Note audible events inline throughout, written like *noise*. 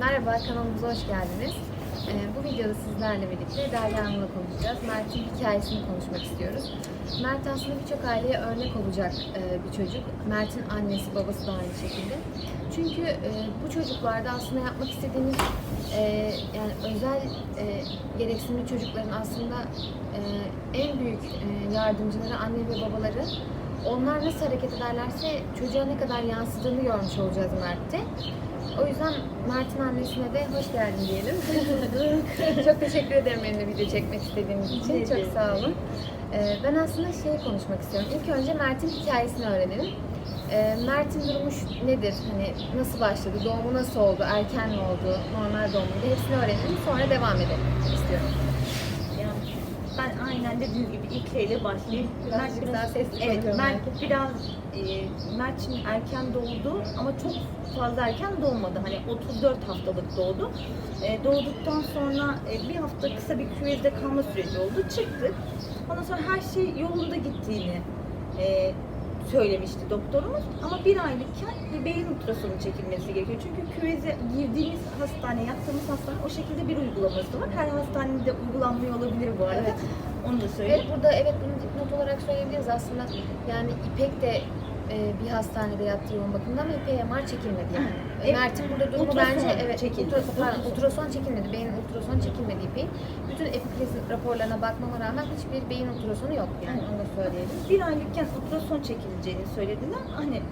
Merhaba, kanalımıza hoş geldiniz. Ee, Bu videoda sizlerle birlikte Derya Hanım'la konuşacağız. Mert'in hikayesini konuşmak istiyoruz. Mert aslında birçok aileye örnek olacak e, bir çocuk. Mert'in annesi, babası da aynı şekilde. Çünkü e, bu çocuklarda aslında yapmak istediğimiz e, yani özel gereksinimli çocukların aslında en büyük yardımcıları anne ve babaları. Onlar nasıl hareket ederlerse çocuğa ne kadar yansıdığını görmüş olacağız Mert'te. O yüzden Mert'in annesine de hoş geldin diyelim. *laughs* Çok teşekkür ederim benimle video çekmek istediğiniz için. Rica Çok sağ olun. Ee, ben aslında şey konuşmak istiyorum. İlk önce Mert'in hikayesini öğrenelim. Ee, Mert'in durumu nedir? Hani nasıl başladı? Doğumu nasıl oldu? Erken mi oldu? Normal doğum muydu? Hepsini öğrenelim. Sonra devam edelim istiyorum. Aynen dediğiniz gibi ilk şeyle başlayayım. Birazcık daha sesli Evet, Mert biraz e, Mert şimdi erken doğdu ama çok fazla erken doğmadı. Hani 34 haftalık doğdu. E, doğduktan sonra e, bir hafta kısa bir küvezde kalma süreci oldu. Çıktık. Ondan sonra her şey yolunda gittiğini e, söylemişti doktorumuz. Ama bir aylıkken bir beyin ultrasonu çekilmesi gerekiyor. Çünkü küveze girdiğimiz hastane, yattığımız hastane o şekilde bir uygulaması var. Her hastanede uygulanmıyor olabilir bu arada. Evet. Onu da söyleyeyim. Evet burada evet bunu dipnot olarak söyleyebiliriz aslında. Yani İpek de e, bir hastanede yattığı yoğun bakımda ama İpek'e MR çekilmedi yani. Evet. Mert'in burada durumu Ultrason bence evet çekildi. ultrason, ultrason çekilmedi. Beyin ultrason çekilmedi İpek'in. Bütün epiklezi raporlarına bakmama rağmen hiçbir beyin ultrasonu yok yani onu da söyleyelim. bir aylıkken ultrason çekileceğini söylediler. Hani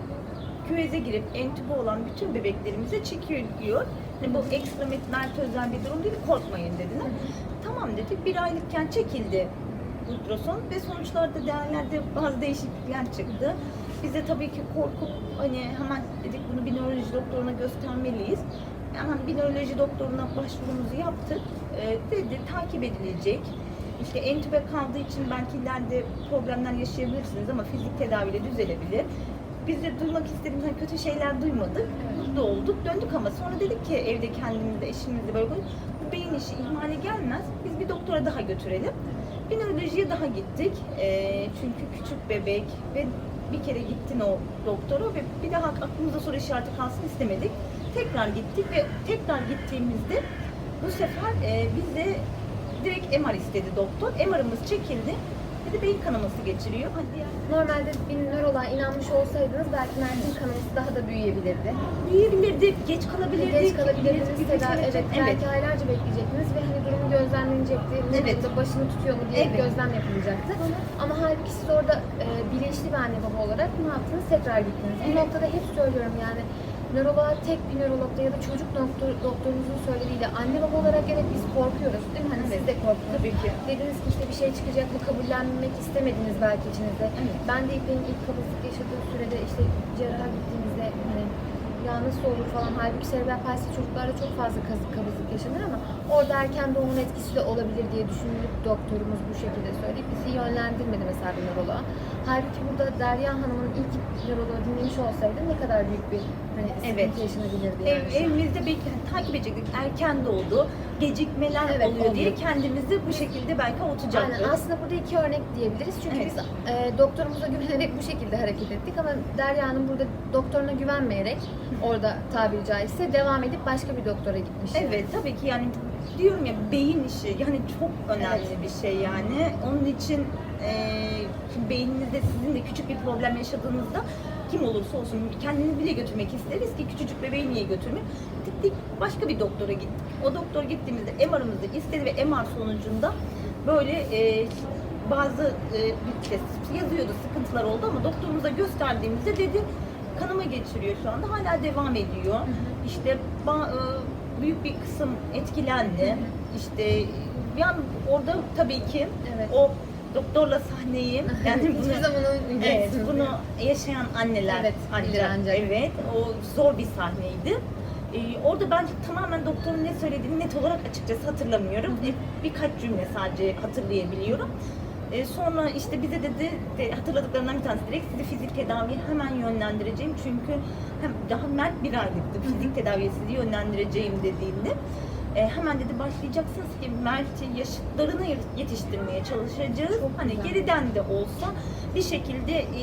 küveze girip entübe olan bütün bebeklerimize çekiliyor. Hani bu ekstra Mert özel bir durum değil, korkmayın dediler. Tamam dedik, bir aylıkken çekildi ultrason ve sonuçlarda değerlerde bazı değişiklikler çıktı. Biz de tabii ki korkup hani hemen dedik bunu bir nöroloji doktoruna göstermeliyiz. Hemen bir nöroloji doktoruna başvurumuzu yaptık. Ee, dedi takip edilecek. İşte entübe kaldığı için belki ileride problemler yaşayabilirsiniz ama fizik tedaviyle düzelebilir. Biz de duymak istediğimiz hani kötü şeyler duymadık. Mutlu olduk. Döndük ama sonra dedik ki evde kendimizde, eşimizle böyle bu beyin işi ihmale gelmez. Biz bir doktora daha götürelim. Bir nörolojiye daha gittik. Ee, çünkü küçük bebek ve bir kere gittin o doktora ve bir daha aklımızda soru işareti kalsın istemedik. Tekrar gittik ve tekrar gittiğimizde bu sefer e, bize direkt MR istedi doktor. MR'ımız çekildi. Dedi beyin kanaması geçiriyor. Hadi ya. Normalde bir nöroloğa inanmış olsaydınız belki Mert'in kanaması daha da büyüyebilirdi. Büyüyebilirdi, geç kalabilirdi. Geç kalabilirdiniz, bir evet, evet, belki aylarca bekleyecektiniz ve hani durumu gözlemlenecekti, ne Evet. durumda, başını tutuyor mu diye bir Evet. gözlem yapılacaktı. Ama halbuki siz orada e, bilinçli bir anne baba olarak ne yaptınız? Tekrar gittiniz. Bu Evet. noktada hep söylüyorum yani nöroloğa tek bir nörologda ya da çocuk doktor, doktorunuzun söylediğiyle anne baba olarak evet biz korkuyoruz değil mi? Hani siz de korktunuz. Tabii ki. Dediniz ki işte bir şey çıkacak mı kabullenmek istemediniz belki içinizde. Evet. Ben de İpek'in ilk kabızlık yaşadığı sürede işte cerraha gittiğimizde hani ya nasıl olur falan halbuki serebral palsi çocuklarda çok fazla kazık kabızlık yaşanır ama orada erken doğumun etkisi de olabilir diye düşünüp doktorumuz bu şekilde söyleyip bizi yönlendirmedi mesela bir nöroloğa. Halbuki burada Derya Hanım'ın ilk nöroloğu dinlemiş olsaydı ne kadar büyük bir hani Evet. yaşanabilirdi Ev, yani. evimizde belki hani takip edecektik. Erken doğdu, gecikmeler Evet, oluyor diye oluyor. kendimizi bu şekilde belki avutacaktık. Aynen aslında burada iki örnek diyebiliriz. Çünkü Evet. biz e, doktorumuza güvenerek bu şekilde hareket ettik ama Derya Hanım burada doktoruna güvenmeyerek orada tabiri caizse devam edip başka bir doktora gitmiş. Evet tabii ki yani diyorum ya beyin işi yani çok önemli Evet. bir şey yani. Onun için e, beyninizde sizin de küçük bir problem yaşadığınızda kim olursa olsun kendini bile götürmek isteriz ki küçücük bebeği niye götürmek? Gittik başka bir doktora gittik. O doktor gittiğimizde MR'ımızı istedi ve MR sonucunda böyle e, bazı e, bir kez yazıyordu sıkıntılar oldu ama doktorumuza gösterdiğimizde dedi kanama geçiriyor şu anda hala devam ediyor. İşte ba- e, büyük bir kısım etkilendi. İşte yani orada tabii ki Evet. o doktorla sahneyi *laughs* yani Hiçbir bunu, zaman evet, unutmayacaksınız. bunu yaşayan anneler Evet, bilir ancak. evet o zor bir sahneydi. Ee, orada ben tamamen doktorun ne söylediğini net olarak açıkçası hatırlamıyorum. Hı hı. E, Birkaç cümle sadece hatırlayabiliyorum. E, sonra işte bize dedi, de hatırladıklarından bir tanesi direkt sizi fizik tedaviye hemen yönlendireceğim. Çünkü hem daha mert bir aylıktı fizik tedaviye sizi yönlendireceğim dediğinde. E, hemen dedi başlayacaksınız ki Mert'i yaşıtlarına yetiştirmeye çalışacağız. Çok hani güzel. geriden de olsa bir şekilde e,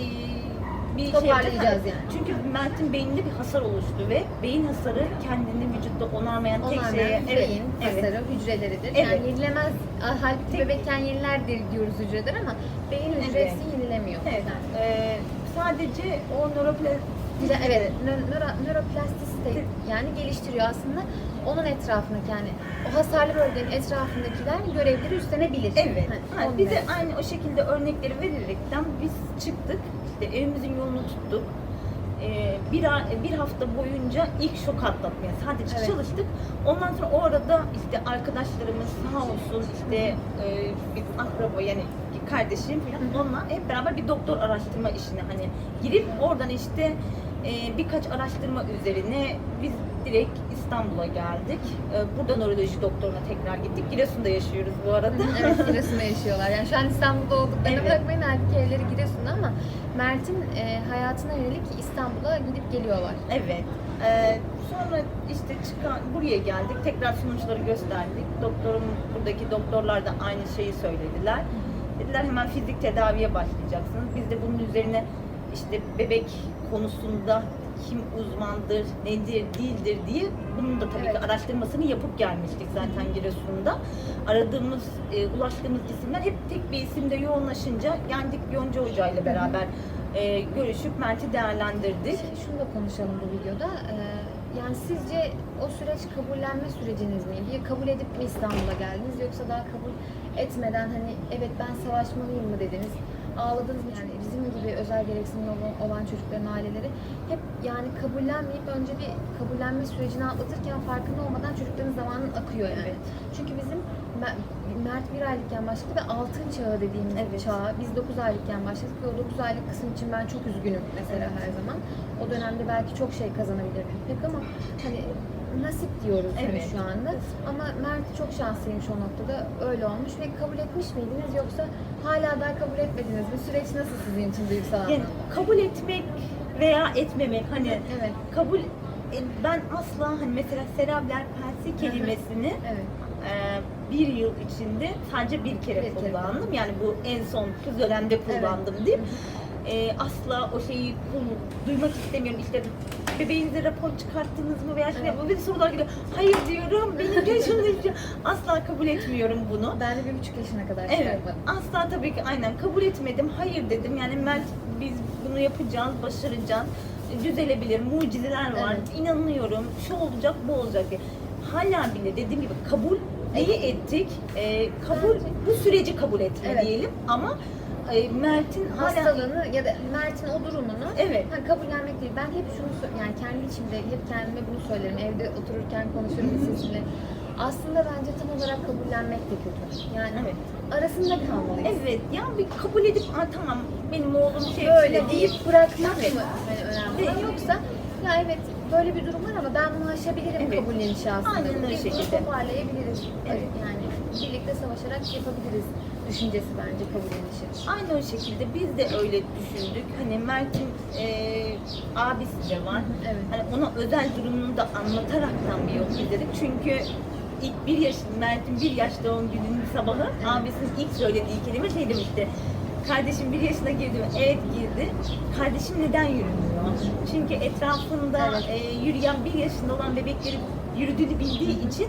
bir şey Toparlayacağız yani. Çünkü Mert'in beyninde bir hasar oluştu ve beyin hasarı kendini vücutta onarmayan tek Onarmayan şeye beyin evet, hasarı hücreleridir. Evet. Yani yenilemez, halbuki Tek- bebekken yeniler diyoruz hücreler ama beyin hücresi yenilemiyor. Evet. Yani. Ee, sadece o nöropla Bir de evet, nö- nöro- nöroplastisite yani geliştiriyor aslında. Onun etrafındaki yani o hasarlı bölgenin etrafındakiler görevleri üstlenebilir. Evet. Ha, onu bize aynı o şekilde örnekleri vererekten biz çıktık. İşte evimizin yolunu tuttuk. Ee, bir, bir hafta boyunca ilk şok atlatmaya sadece Evet. çalıştık. Ondan sonra o arada işte arkadaşlarımız sağ olsun işte e, bir akraba yani kardeşim falan onunla hep beraber bir doktor araştırma işine hani girip oradan işte e, birkaç araştırma üzerine biz direkt İstanbul'a geldik. E, burada nöroloji doktoruna tekrar gittik. Giresun'da yaşıyoruz bu arada. evet Giresun'da yaşıyorlar. Yani şu an İstanbul'da olduklarına Evet. bakmayın halbuki evleri Giresun'da ama Mert'in e, hayatına yönelik İstanbul'a gidip geliyorlar. Evet. Ee, sonra işte çıkan buraya geldik. Tekrar sonuçları gösterdik. Doktorum buradaki doktorlar da aynı şeyi söylediler. Dediler hemen fizik tedaviye başlayacaksınız. Biz de bunun üzerine işte bebek konusunda kim uzmandır, nedir, değildir diye bunun da tabii Evet. ki araştırmasını yapıp gelmiştik zaten Giresun'da. Aradığımız, e, ulaştığımız isimler hep tek bir isimde yoğunlaşınca geldik Yonca Hoca ile beraber e, görüşüp Mert'i değerlendirdik. Şunu da konuşalım bu videoda. Ee, yani sizce o süreç kabullenme süreciniz miydi? Ya kabul edip mi İstanbul'a geldiniz yoksa daha kabul etmeden hani evet ben savaşmalıyım mı dediniz? Ağladınız mı? Yani bizim gibi özel gereksinimli olan, çocukların aileleri hep yani kabullenmeyip önce bir kabullenme sürecini atlatırken farkında olmadan çocukların zamanın akıyor yani. Evet. Çünkü bizim Mer- Mert bir aylıkken başladı ve altın çağı dediğimiz Evet. çağa biz 9 aylıkken başladık ve o 9 aylık kısım için ben çok üzgünüm mesela her zaman. O dönemde belki çok şey kazanabilirdim pek ama hani nasip diyoruz hani Evet. şu anda. Ama Mert çok şanslıymış o noktada. Öyle olmuş ve kabul etmiş miydiniz yoksa hala daha kabul etmediniz mi? Süreç nasıl sizin için duygusal Yani kabul etmek veya etmemek hani Evet. kabul e, ben asla hani mesela serebral palsi kelimesini Evet. e, bir yıl içinde sadece bir kere Bir kere. kullandım. Yani bu en son kız dönemde kullandım diyeyim. E, asla o şeyi duymak istemiyorum. İşte bebeğinize rapor çıkarttınız mı veya şey Evet. evet. sorular geliyor. Hayır diyorum. Benim yaşımda şey- asla kabul etmiyorum bunu. Ben de bir buçuk yaşına kadar Evet. çıkartmadım. Asla tabii ki aynen kabul etmedim. Hayır dedim. Yani Mert biz bunu yapacağız, başaracağız. Düzelebilir, mucizeler var. Evet. İnanıyorum. Şu olacak, bu olacak diye. Hala bile dediğim gibi kabul neyi ettik? Ee, kabul bu süreci kabul etme Evet. diyelim ama e, Mert'in hala hastalığını ya da Mert'in o durumunu Evet. hani kabullenmek değil. Ben hep şunu yani kendi içimde hep kendime bunu söylerim. Evde otururken konuşurum sizinle. Aslında bence tam olarak kabullenmek de kötü. Yani Evet. arasında kalmalıyız. Evet. Ya bir kabul edip Aa, tamam benim oğlum şey Böyle deyip bırakmak Evet. mı hani önemli olan? Yoksa ya evet böyle bir durum var ama ben bunu aşabilirim Evet. kabullenişi aslında. Aynen öyle Biz bunu şekilde. toparlayabiliriz. Evet. Yani birlikte savaşarak yapabiliriz düşüncesi bence kabullenişi. Aynı o şekilde biz de öyle düşündük. Hani Mert'in e, abisi de var. Evet. Hani ona özel durumunu da anlataraktan bir yol izledik. Çünkü ilk bir yaş, Mert'in bir yaş doğum gününün sabahı abisinin ilk söylediği kelime şey demişti. Kardeşim bir yaşına girdi mi? Evet girdi. Kardeşim neden yürümüyor? Çünkü etrafında Evet. e, yürüyen bir yaşında olan bebekleri yürüdüğünü bildiği için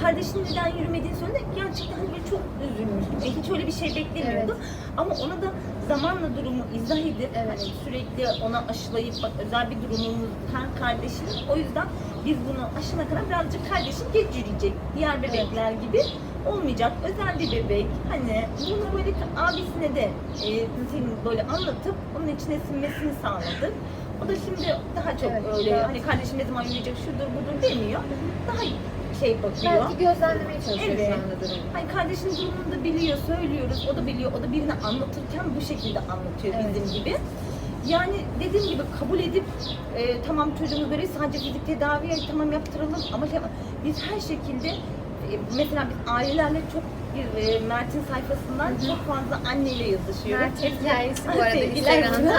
kardeşinin neden yürümediğini söyledi. Gerçekten hani böyle çok üzülmüştüm. E, hiç öyle bir şey beklemiyordu. Ama ona da zamanla durumu izah edip Evet. hani sürekli ona aşılayıp bak özel bir durumumuz her kardeşinin o yüzden biz bunu aşına kadar birazcık kardeşin geç yürüyecek. Diğer bebekler gibi olmayacak. Özel bir bebek. Hani bunu böyle abisine de e, senin böyle anlatıp onun içine sinmesini sağladık. O da şimdi daha çok Evet, öyle evet. hani kardeşim ne zaman yürüyecek şudur budur demiyor. Daha şey bakıyor. Belki gözlemlemeye çalışıyor Evet. şu anda durumu. Hani kardeşinin durumunu da biliyor, söylüyoruz. O da biliyor. O da birine anlatırken bu şekilde anlatıyor Evet. bizim gibi. Yani dediğim gibi kabul edip e, tamam çocuğumuz böyle sadece fizik tedaviye tamam yaptıralım ama şey, biz her şekilde e, mesela biz ailelerle çok bir e, Mert'in sayfasından çok fazla anneyle yazışıyoruz. Mert'in *laughs* hikayesi bu arada Instagram'da. *laughs*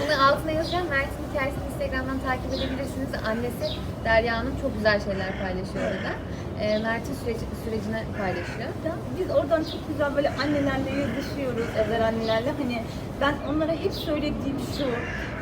Bunu altına yazacağım. Mert'in hikayesini Instagram'dan takip edebilirsiniz. Annesi Derya Hanım çok güzel şeyler paylaşıyor orada. e, Mert'in süreci, sürecini paylaşıyor. biz oradan çok güzel böyle annelerle yazışıyoruz, özel annelerle. Hani ben onlara hep söylediğim şu,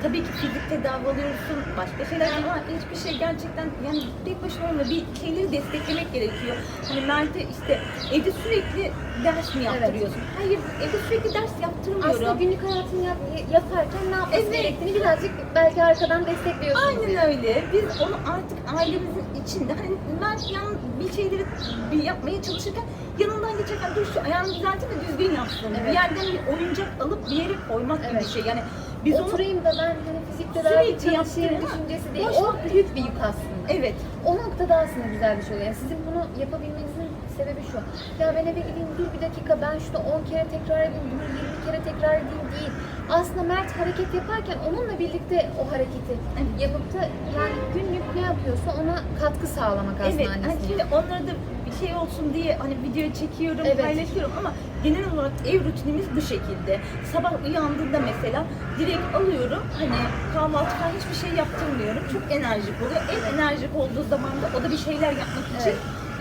tabii ki fizik tedavi alıyorsun, başka şeyler ama hiçbir şey gerçekten yani tek başına olmuyor. Bir şeyleri desteklemek gerekiyor. Hani Mert'e işte evde sürekli ders mi yaptırıyorsun? Hayır, evde sürekli ders yaptırmıyorum. Aslında günlük hayatını yap, yaparken ne yapması Evet. gerektiğini birazcık belki arkadan destekliyorsunuz. Aynen öyle. Biz onu artık ailemizin içinde hani ben yan bir şeyleri bir yapmaya çalışırken yanından geçerken dur şu ayağını düzeltin de düzgün yapsın. Evet. Bir yerden bir oyuncak alıp bir yere koymak gibi Evet. bir şey. Yani biz onu Oturayım da ben hani fizik Sürekli tedavi yaptırayım çalışayım düşüncesi değil. boş O büyük bir yük aslında. evet O noktada aslında güzel bir şey oluyor. Yani sizin bunu yapabilmenizin sebebi şu. Ya ben eve gideyim dur bir dakika ben şunu 10 kere tekrar edeyim, bunu 20 kere tekrar edeyim değil. Aslında Mert hareket yaparken onunla birlikte o hareketi yapıp da yani günlük ne yapıyorsa ona katkı sağlamak aslında evet. Hani annesine. şimdi onlara da bir şey olsun diye hani video çekiyorum, Evet. paylaşıyorum ama genel olarak ev rutinimiz bu şekilde. Sabah uyandığında mesela direkt alıyorum. Hani kahvaltı falan hiçbir şey yaptırmıyorum. Çok enerjik oluyor. En enerjik olduğu zaman da o da bir şeyler yapmak için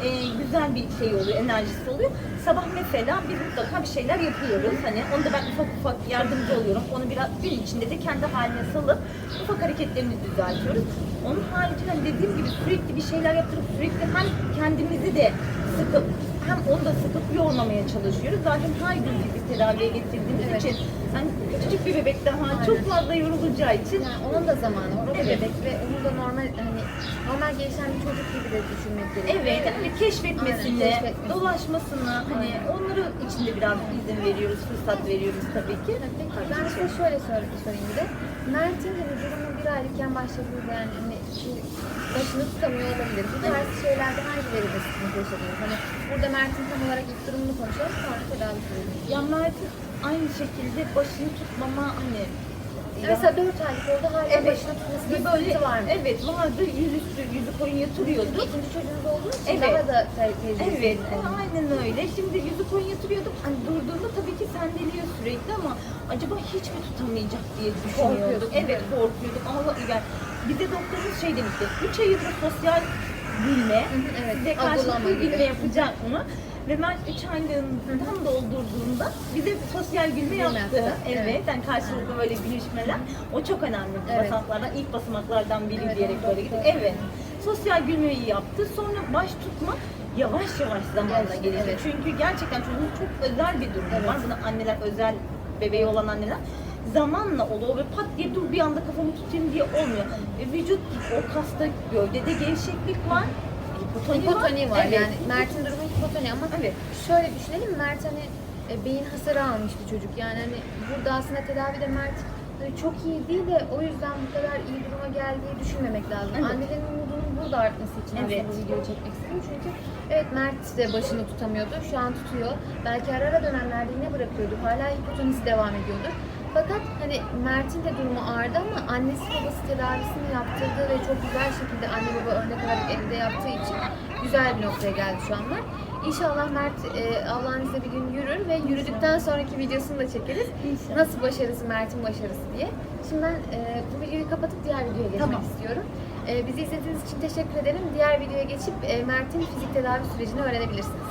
e, güzel bir şey oluyor, enerjisi oluyor. Sabah mesela biz mutlaka bir şeyler yapıyoruz. Hani onu da ben ufak ufak yardımcı oluyorum. Onu biraz gün içinde de kendi haline salıp ufak hareketlerini düzeltiyoruz. Onun haricinde hani dediğim gibi sürekli bir şeyler yaptırıp sürekli hem kendimizi de sıkıp hem onu da sıkıp yormamaya çalışıyoruz. Zaten her gün fizik tedaviye getirdiğimiz Evet. için yani küçücük bir bebek daha Aynen. çok fazla yorulacağı için Yani onun da zamanı var. O Evet. bebek ve onu da normal hani normal gelişen bir çocuk gibi de düşünmek gerekiyor. Evet, hani keşfetmesini, Aynen, keşfetmesini. dolaşmasını, hani onları içinde biraz izin veriyoruz, fırsat veriyoruz tabii ki. Peki ben size şöyle sorayım bir de. Mert'in hani durumu bir aylıkken başladığında yani hani başını tutamıyor olabilir. Bu tarz şeylerde hangilerinde sıkıntı yaşadınız? Hani burada Mert'in tam olarak ilk durumunu konuşalım sonra tedavi sürecini. Ya Mert'in aynı şekilde başını tutmama hani Mesela 4 aylık oldu hala Evet. başını tutmasında bir böyle var mı? evet vardı yüzüstü yüzü koyun yatırıyordu. İkinci çocuğunuz olduğu için Evet. daha da tehlikeli. Evet, aynen öyle. Şimdi yüzü koyun yatırıyordum. Hani durduğunda tabii ki sendeliyor sürekli ama acaba hiç mi tutamayacak diye düşünüyorduk. Korkuyorduk. Evet, korkuyorduk. Allah yani bize doktorumuz şey demişti. 3 ayında sosyal hı, evet, size karşılıklı gibi. gülme yapacak mı? Ve ben 3 aylığını tam doldurduğunda bize sosyal gülme Gülme yaptı. Evet, evet. yani karşılıklı böyle gülüşmeler. O çok önemli. Evet. Basamaklardan, ilk basamaklardan biri Evet, diyerek böyle doktor- Evet. Sosyal gülmeyi yaptı. Sonra baş tutma yavaş yavaş zamanla gelişti. evet. Çünkü gerçekten çocuğun çok özel bir durumu Evet. var. Bunu anneler özel bebeği olan anneler zamanla oluyor ve pat diye dur bir anda kafamı tutayım diye olmuyor. E, vücut o kasta gövdede gevşeklik var. Hipotoni, Hipotoni var Evet. yani Mert'in durumu hipotoni ama Evet. şöyle düşünelim Mert hani e, beyin hasarı almış bir çocuk yani hani burada aslında tedavide Mert hani çok iyi değil de o yüzden bu kadar iyi duruma geldiği düşünmemek lazım. Evet. Annelerin umudunun burada artması için Evet. aslında bu videoyu çekmek istedim çünkü evet Mert de başını tutamıyordu şu an tutuyor. Belki ara ara dönemlerde yine bırakıyordu hala hipotonisi devam ediyordu. Fakat hani Mert'in de durumu ağırdı ama annesi babası tedavisini yaptırdığı ve çok güzel şekilde anne baba örnek olarak evde yaptığı için güzel bir noktaya geldi şu an Mert. İnşallah Mert e, Allah'ın izniyle bir gün yürür ve yürüdükten sonraki videosunu da çekeriz. İnşallah. Nasıl başarısı, Mert'in başarısı diye. Şimdi ben e, bu videoyu kapatıp diğer videoya geçmek Tamam. istiyorum. E, bizi izlediğiniz için teşekkür ederim. Diğer videoya geçip e, Mert'in fizik tedavi sürecini öğrenebilirsiniz.